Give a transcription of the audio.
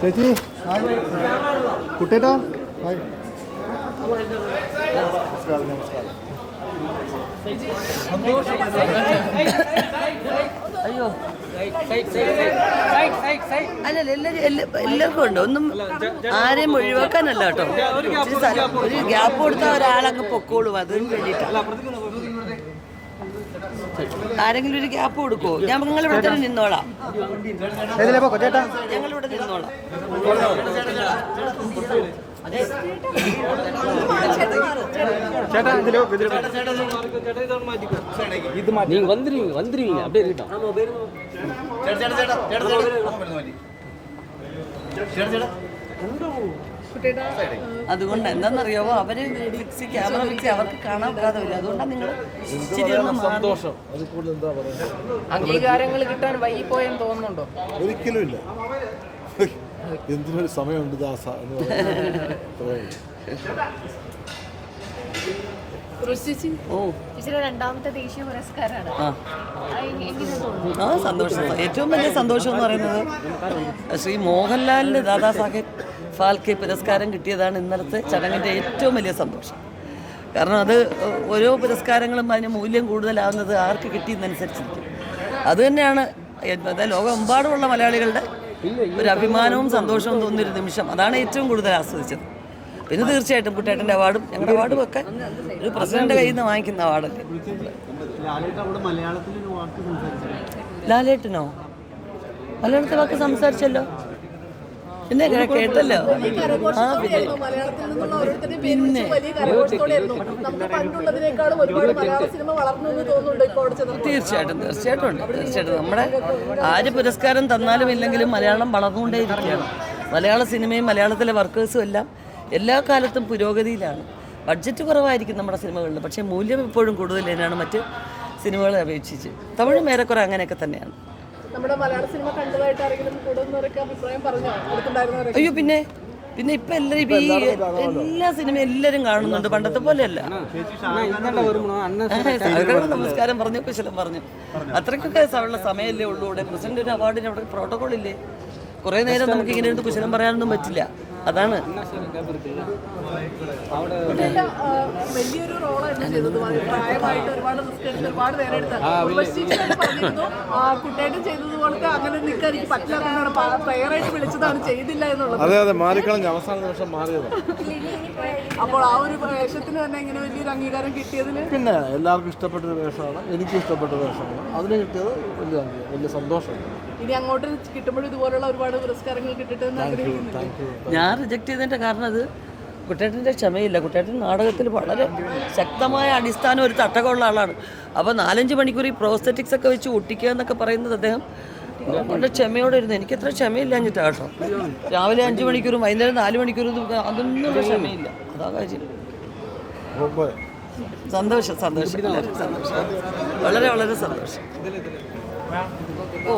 ചേച്ചി കുട്ടേട്ടാ ഹായ്. നമസ്കാരം നമസ്കാരം. അയ്യോ. അല്ല എല്ലാരും എല്ലാ- എല്ലാവർക്കും ഉണ്ട്. ഒന്നും ആരെയും ഒഴിവാക്കാനല്ല കേട്ടോ. ഒരു ഗ്യാപ്പ് കൊടുത്താൽ ഒരാളങ്ങ് പൊക്കോളും. അതിന് വേണ്ടിയിട്ടാണ് ആരെങ്കിലും ഒരു ഗ്യാപ്പ് കൊടുക്കുമോ ഞങ്ങൾ ഇവിടെ തന്നെ നിന്നോളാം. ഞങ്ങൾ ഇവിടെ നിന്നോളാം. நீங்க வந்துருவீங்க வந்துருவீங்க அப்படியே இருக்கட்டும் അതുകൊണ്ട് എന്താണെന്നറിയാവോ അവര് ഫിക്സ് ക്യാമറ ഫിക്സ് അവർക്ക് കാണാൻ പറ്റാതെ വരും അതുകൊണ്ടാണ് നിങ്ങൾ ഇച്ചിരി ഒന്ന് മാറി സന്തോഷം അതിൽ കൂടുതൽ എന്താ പറയുക അംഗീകാരങ്ങൾ കിട്ടാൻ വൈകിപ്പോയെന്ന് തോന്നുന്നുണ്ടോ ഒരിക്കലും ഇല്ല എന്തിനൊരു സമയമുണ്ട് ദാസ എന്ന് പറയുന്നത് അത്രേ ഓ. ചേച്ചിയുടെ രണ്ടാമത്തെ ദേശീയ പുരസ്കാരമാണ്. ആ. സന്തോഷം. ഏറ്റവും വലിയ സന്തോഷം എന്ന് പറയുന്നത് ശ്രീ മോഹൻലാലിന് ദാദാസാഹേബ് ഫാൽക്കെ പുരസ്കാരം കിട്ടിയതാണ് ഇന്നലത്തെ ചടങ്ങിന്റെ ഏറ്റവും വലിയ സന്തോഷം. കാരണം അത് ഓരോ പുരസ്കാരങ്ങളും അതിന് മൂല്യം കൂടുതലാകുന്നത് ആർക്ക് കിട്ടിയെന്നനുസരിച്ചിരിക്കും. അത് തന്നെയാണ് അതായത് ലോകമെമ്പാടുമുള്ള മലയാളികളുടെ ഒരു അഭിമാനവും സന്തോഷവും തോന്നിയൊരു നിമിഷം. അതാണ് ഏറ്റവും കൂടുതൽ ആസ്വദിച്ചത്. പിന്നെ തീർച്ചയായിട്ടും കുട്ടേട്ടന്റെ അവാർഡും ഞങ്ങളുടെ അവാർഡും ഒക്കെ ഒരു പ്രസിഡന്റ് കയ്യിൽ നിന്ന് വാങ്ങിക്കുന്ന അവാർഡല്ലേ? ലാലേട്ടനോ? മലയാളത്തിൽ വാക്ക് സംസാരിച്ചല്ലോ? പിന്നെ കേട്ടല്ലോ. ആ പിന്നെ. തീർച്ചയായിട്ടും തീർച്ചയായിട്ടും ഉണ്ട് തീർച്ചയായിട്ടും. നമ്മുടെ ആര് പുരസ്കാരം തന്നാലും ഇല്ലെങ്കിലും മലയാളം വളർന്നുകൊണ്ടേയിരിക്കുകയാണ്. മലയാള സിനിമയും മലയാളത്തിലെ വർക്കേഴ്സും എല്ലാം എല്ലാ കാലത്തും പുരോഗതിയിലാണ്. ബഡ്ജറ്റ് കുറവായിരിക്കും നമ്മുടെ സിനിമകളിൽ പക്ഷേ മൂല്യം എപ്പോഴും കൂടുതൽ തന്നെയാണ് മറ്റ് സിനിമകളെ അപേക്ഷിച്ച്. തമിഴും ഏറെക്കുറെ അങ്ങനെയൊക്കെ തന്നെയാണ്. നമ്മുടെ മലയാള സിനിമ കണ്ടതായിട്ട് ആരെങ്കിലും കൂടുന്നവരൊക്കെ അഭിപ്രായം പറഞ്ഞോ? അയ്യോ പിന്നെ പിന്നെ ഇപ്പൊ എല്ലാരും ഈ എല്ലാ സിനിമ എല്ലാരും കാണുന്നുണ്ട്. പണ്ടത്തെ പോലെയല്ല. നമസ്കാരം പറഞ്ഞു കുശലം പറഞ്ഞു. അത്രക്കൊക്കെ ഉള്ള സമയമല്ലേ ഉള്ളൂ. ഇവിടെ പ്രസിഡന്റ് ഒരു അവാർഡിന് അവിടെ പ്രോട്ടോകോൾ ഇല്ലേ? കുറെ നേരം നമുക്ക് ഇങ്ങനെ കുശലം പറയാനൊന്നും പറ്റില്ല. അതാണ്. വലിയൊരു റോളായിരുന്നു ചെയ്തത്. വളരെ പ്രായമായിട്ട് ഒരുപാട് റിസ്ക് എടുത്ത് ഒരുപാട് നേരം എടുത്ത് ഉർവശി ചേച്ചി ആ, കുട്ടേട്ടൻ ചെയ്തതുപോലത്തെ അങ്ങനെ നിൽക്കാൻ എനിക്ക് പറ്റില്ലാത്തതാണ് പ്രയറായിട്ട് വിളിച്ചതാണ്. ചെയ്തില്ല എന്നുള്ളത്. അതെ അതെ മാറിക്കളഞ്ഞ. അവസാന നിമിഷം മാറിയത്. അപ്പോൾ ആ ഒരു വേഷത്തിന് തന്നെ ഇങ്ങനെ വലിയൊരു അംഗീകാരം കിട്ടിയതിന് പിന്നെ എല്ലാവർക്കും ഇഷ്ടപ്പെട്ട ഒരു വേഷമാണ്. എനിക്കും ഇഷ്ടപ്പെട്ട വേഷമാണ്. അതിന് കിട്ടിയത് വലിയ വലിയ സന്തോഷമാണ് ഇനി അങ്ങോട്ട് കിട്ടുമ്പോഴും ഇതുപോലുള്ള ഒരുപാട് പുരസ്കാരങ്ങൾ കിട്ടിയിട്ട് യു ഞാൻ റിജക്റ്റ് ചെയ്തതിന്റെ കാരണം അത് കുട്ടേട്ടന്റെ ക്ഷമയില്ല. കുട്ടേട്ടൻ നാടകത്തിൽ വളരെ ശക്തമായ അടിസ്ഥാനം ഒരു തട്ടകമുള്ള ആളാണ്. അപ്പോൾ നാലഞ്ച് മണിക്കൂർ ഈ പ്രോസ്തറ്റിക്സ് ഒക്കെ വെച്ച് ഒട്ടിക്കുക എന്നൊക്കെ പറയുന്നത് അദ്ദേഹം വളരെ ക്ഷമയോടെ ഇരുന്നു. എനിക്ക് അത്ര ക്ഷമയില്ല എന്നിട്ട് കേട്ടോ. രാവിലെ അഞ്ച് മണിക്കൂറും വൈകുന്നേരം നാല് മണിക്കൂറും അതൊന്നും ക്ഷമയില്ല. അതാ കാര്യം. സന്തോഷം സന്തോഷം. സന്തോഷം വളരെ വളരെ സന്തോഷം. ഓ